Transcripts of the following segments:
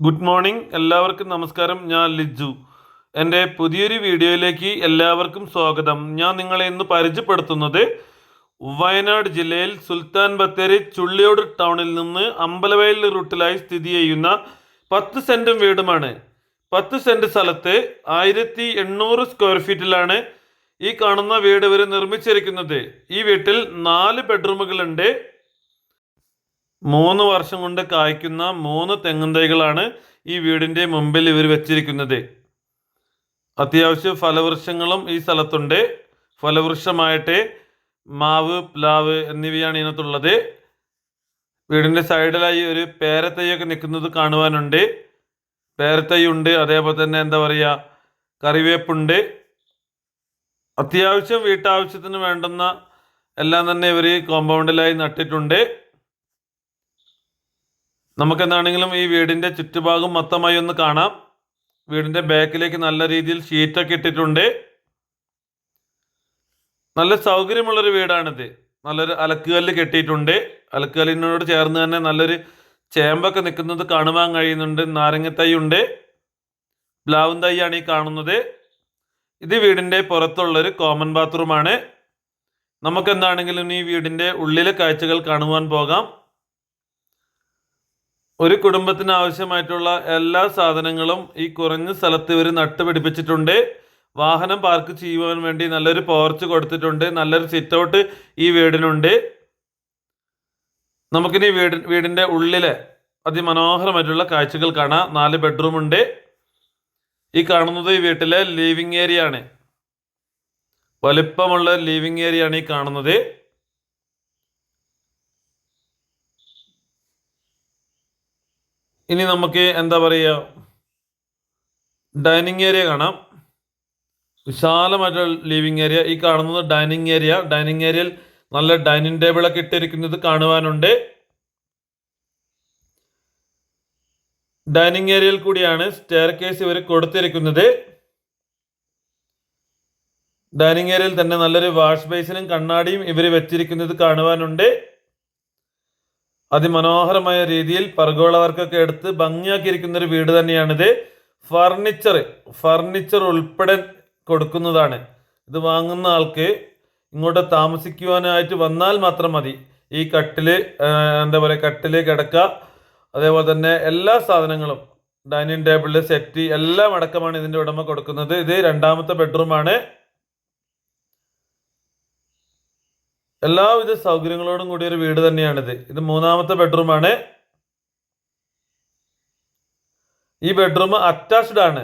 Good morning. എല്ലാവർക്കും നമസ്കാരം. ഞാൻ ലിജു. എന്റെ പുതിയൊരു വീഡിയോയിലേക്ക് എല്ലാവർക്കും സ്വാഗതം. ഞാൻ നിങ്ങളെ ഇന്ന് പരിചയപ്പെടുത്തുന്നത് വയനാട് ജില്ലയിൽ സുൽത്താൻ ബത്തേരി ചുള്ളിയോട് ടൗണിൽ നിന്ന് അമ്പലവയൽ റൂട്ടിലായി സ്ഥിതി ചെയ്യുന്ന പത്ത് സെന്റും വീടുമാണ്. പത്ത് സെന്റ് സ്ഥലത്ത് ആയിരത്തി എണ്ണൂറ് സ്ക്വയർ ഫീറ്റിലാണ് ഈ കാണുന്ന വീട് ഇവർ നിർമ്മിച്ചിരിക്കുന്നത്. ഈ വീട്ടിൽ നാല് ബെഡ്റൂമുകളുണ്ട്. മൂന്ന് വർഷം കൊണ്ട് കായ്ക്കുന്ന മൂന്ന് തെങ്ങും തൈകളാണ് ഈ വീടിന്റെ മുമ്പിൽ ഇവർ വെച്ചിരിക്കുന്നത്. അത്യാവശ്യം ഫലവൃക്ഷങ്ങളും ഈ സ്ഥലത്തുണ്ട്. ഫലവൃക്ഷമായിട്ട് മാവ് പ്ലാവ് എന്നിവയാണ് ഇതിനകത്തുള്ളത്. വീടിന്റെ സൈഡിലായി ഒരു പേരത്തൈയൊക്കെ നിൽക്കുന്നത് കാണുവാനുണ്ട്. പേരത്തൈ ഉണ്ട് അതേപോലെ തന്നെ എന്താ പറയുക കറിവേപ്പുണ്ട്. അത്യാവശ്യം വീട്ടാവശ്യത്തിന് വേണ്ടുന്ന എല്ലാം തന്നെ ഇവർ കോമ്പൗണ്ടിലായി നട്ടിട്ടുണ്ട്. നമുക്കെന്താണെങ്കിലും ഈ വീടിന്റെ ചുറ്റുഭാഗം മൊത്തമായി ഒന്ന് കാണാം. വീടിന്റെ ബാക്കിലേക്ക് നല്ല രീതിയിൽ ഷീറ്റൊക്കെ ഇട്ടിട്ടുണ്ട്. നല്ല സൗകര്യമുള്ളൊരു വീടാണിത്. നല്ലൊരു അലക്കുകല്ല് കെട്ടിയിട്ടുണ്ട്. അലക്കുകല്ലിനോട് ചേർന്ന് തന്നെ നല്ലൊരു ചേമ്പൊക്കെ നിൽക്കുന്നത് കാണുവാൻ കഴിയുന്നുണ്ട്. നാരങ്ങത്തൈ ഉണ്ട് പ്ലാവും തൈയാണ് ഈ കാണുന്നത്. ഇത് വീടിന്റെ പുറത്തുള്ളൊരു കോമൺ ബാത്റൂമാണ്. നമുക്കെന്താണെങ്കിലും ഈ വീടിന്റെ ഉള്ളിലെ കാഴ്ചകൾ കാണുവാൻ പോകാം. ഒരു കുടുംബത്തിന് ആവശ്യമായിട്ടുള്ള എല്ലാ സാധനങ്ങളും ഈ കുറഞ്ഞ സ്ഥലത്ത് ഇവർ നട്ടുപിടിപ്പിച്ചിട്ടുണ്ട്. വാഹനം പാർക്ക് ചെയ്യുവാൻ വേണ്ടി നല്ലൊരു പോർച്ച് കൊടുത്തിട്ടുണ്ട്. നല്ലൊരു സിറ്റ് ഔട്ട് ഈ വീടിനുണ്ട്. നമുക്കിനി വീട് വീടിന്റെ ഉള്ളിലെ അതിമനോഹരമായിട്ടുള്ള കാഴ്ചകൾ കാണാം. നാല് ബെഡ്റൂം ഉണ്ട്. ഈ കാണുന്നത് ഈ വീട്ടിലെ ലിവിങ് ഏരിയ ആണ്. വലിപ്പമുള്ള ലിവിങ് ഏരിയ ആണ് ഈ കാണുന്നത്. ഇനി നമുക്ക് എന്താ പറയുക ഡൈനിങ് ഏരിയ കാണാം. വിശാലമായിട്ടുള്ള ലിവിങ് ഏരിയ. ഈ കാണുന്നത് ഡൈനിങ് ഏരിയ. ഡൈനിങ് ഏരിയയിൽ നല്ല ഡൈനിങ് ടേബിളൊക്കെ ഇട്ടിരിക്കുന്നത് കാണുവാനുണ്ട്. ഡൈനിങ് ഏരിയയിൽ കൂടിയാണ് സ്റ്റെയർ കേസ് ഇവർ കൊടുത്തിരിക്കുന്നത്. ഡൈനിങ് ഏരിയയിൽ തന്നെ നല്ലൊരു വാഷ് ബേസിനും കണ്ണാടിയും ഇവർ വെച്ചിരിക്കുന്നത് കാണുവാനുണ്ട്. അതിമനോഹരമായ രീതിയിൽ പർഗോള വർക്കൊക്കെ എടുത്ത് ഭംഗിയാക്കിയിരിക്കുന്ന ഒരു വീട് തന്നെയാണിത്. ഫർണിച്ചർ ഫർണിച്ചർ ഉൾപ്പെടെ കൊടുക്കുന്നതാണ്. ഇത് വാങ്ങുന്ന ആൾക്ക് ഇങ്ങോട്ട് താമസിക്കുവാനായിട്ട് വന്നാൽ മാത്രം മതി. ഈ കട്ടിൽ എന്താ പറയുക കട്ടിൽ കിടക്ക അതേപോലെ തന്നെ എല്ലാ സാധനങ്ങളും ഡൈനിങ് ടേബിൾ സെറ്റ് എല്ലാം അടക്കമാണ് ഇതിന്റെ ഉടമ കൊടുക്കുന്നത്. ഇത് രണ്ടാമത്തെ ബെഡ്റൂമാണ്. എല്ലാവിധ സൗകര്യങ്ങളോടും കൂടിയ ഒരു വീട് തന്നെയാണിത്. ഇത് മൂന്നാമത്തെ ബെഡ്റൂമാണ് ഈ ബെഡ്റൂം അറ്റാച്ച്ഡ് ആണ്.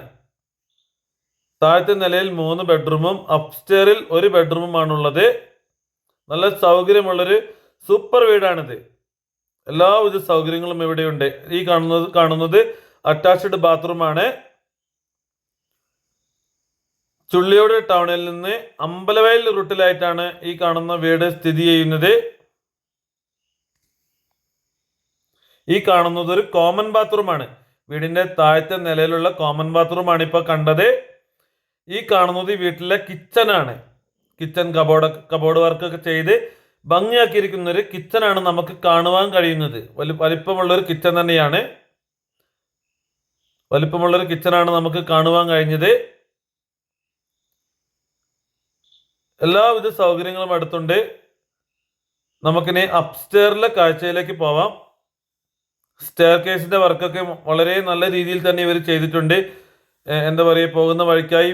താഴത്തെ നിലയിൽ മൂന്ന് ബെഡ്റൂമും അപ്സ്റ്റേറിൽ ഒരു ബെഡ്റൂമുമാണുള്ളത് നല്ല സൗകര്യമുള്ളൊരു സൂപ്പർ വീടാണിത്. എല്ലാവിധ സൗകര്യങ്ങളും ഇവിടെയുണ്ട്. ഈ കാണുന്നത് കാണുന്നത് അറ്റാച്ച്ഡ് ബാത്റൂമാണ് ചുള്ളിയോട് ടൗണിൽ നിന്ന് അമ്പലവയൽ റൂട്ടിലായിട്ടാണ് ഈ കാണുന്ന വീട് സ്ഥിതി ചെയ്യുന്നത്. ഈ കാണുന്നത് ഒരു കോമൺ ബാത്റൂമാണ് വീടിന്റെ താഴത്തെ നിലയിലുള്ള കോമൺ ബാത്റൂമാണ് ഇപ്പോൾ കണ്ടത്. ഈ കാണുന്നത് ഈ വീട്ടിലെ കിച്ചനാണ് കിച്ചൺ കബോർഡ് കബോർഡ് വർക്കൊക്കെ ചെയ്ത് ഭംഗിയാക്കിയിരിക്കുന്ന ഒരു കിച്ചനാണ് നമുക്ക് കാണുവാൻ കഴിയുന്നത്. വലി വലിപ്പമുള്ളൊരു കിച്ചൺ തന്നെയാണ്. വലിപ്പമുള്ള വലിപ്പമുള്ളൊരു കിച്ചനാണ് നമുക്ക് കാണുവാൻ കഴിഞ്ഞത്. എല്ലാവിധ സൗകര്യങ്ങളും അടുത്തുണ്ട്. നമുക്കിനി അപ്സ്റ്റെയറിലെ കാഴ്ചയിലേക്ക് പോവാം. സ്റ്റെയർ കേസിന്റെ വർക്കൊക്കെ വളരെ നല്ല രീതിയിൽ തന്നെ ഇവർ ചെയ്തിട്ടുണ്ട്. എന്താ പറയുക പോകുന്ന വഴിക്കായി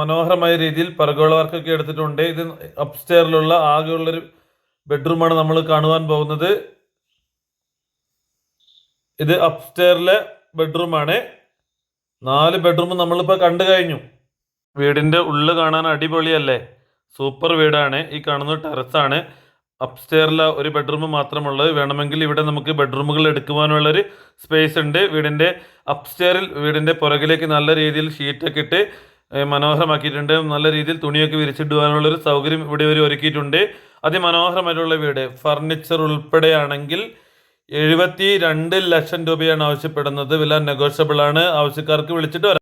മനോഹരമായ രീതിയിൽ പർഗോള വർക്കൊക്കെ എടുത്തിട്ടുണ്ട്. ഇത് അപ്സ്റ്റെയറിലുള്ള ആകെയുള്ളൊരു ബെഡ്റൂമാണ് നമ്മൾ കാണുവാൻ പോകുന്നത്. ഇത് അപ്സ്റ്റെയറിലെ ബെഡ്റൂമാണ് നാല് ബെഡ്റൂം നമ്മളിപ്പോൾ കണ്ടു കഴിഞ്ഞു. വീടിന്റെ ഉള്ളു കാണാൻ അടിപൊളിയല്ലേ? സൂപ്പർ വീടാണ്. ഈ കാണുന്ന ടെറസാണ്. അപ്സ്റ്റെയറിൽ ഒരു ബെഡ്റൂം മാത്രമുള്ളത്. വേണമെങ്കിൽ ഇവിടെ നമുക്ക് ബെഡ്റൂമുകൾ എടുക്കുവാനുള്ളൊരു സ്പേസ് ഉണ്ട്. വീടിന്റെ അപ്സ്റ്റെയറിൽ വീടിന്റെ പുറകിലേക്ക് നല്ല രീതിയിൽ ഷീറ്റൊക്കെ ഇട്ട് മനോഹരമാക്കിയിട്ടുണ്ട്. നല്ല രീതിയിൽ തുണിയൊക്കെ വിരിച്ചിടുവാനുള്ളൊരു സൗകര്യം ഇവിടെ ഒരു ഒരുക്കിയിട്ടുണ്ട്. അതിമനോഹരമായിട്ടുള്ള വീട്. ഫർണിച്ചർ ഉൾപ്പെടെയാണെങ്കിൽ എഴുപത്തി രണ്ട് ലക്ഷം രൂപയാണ് ആവശ്യപ്പെടുന്നത്. വില നെഗോഷ്യബിളാണ്. ആവശ്യക്കാർക്ക് വിളിച്ചിട്ട്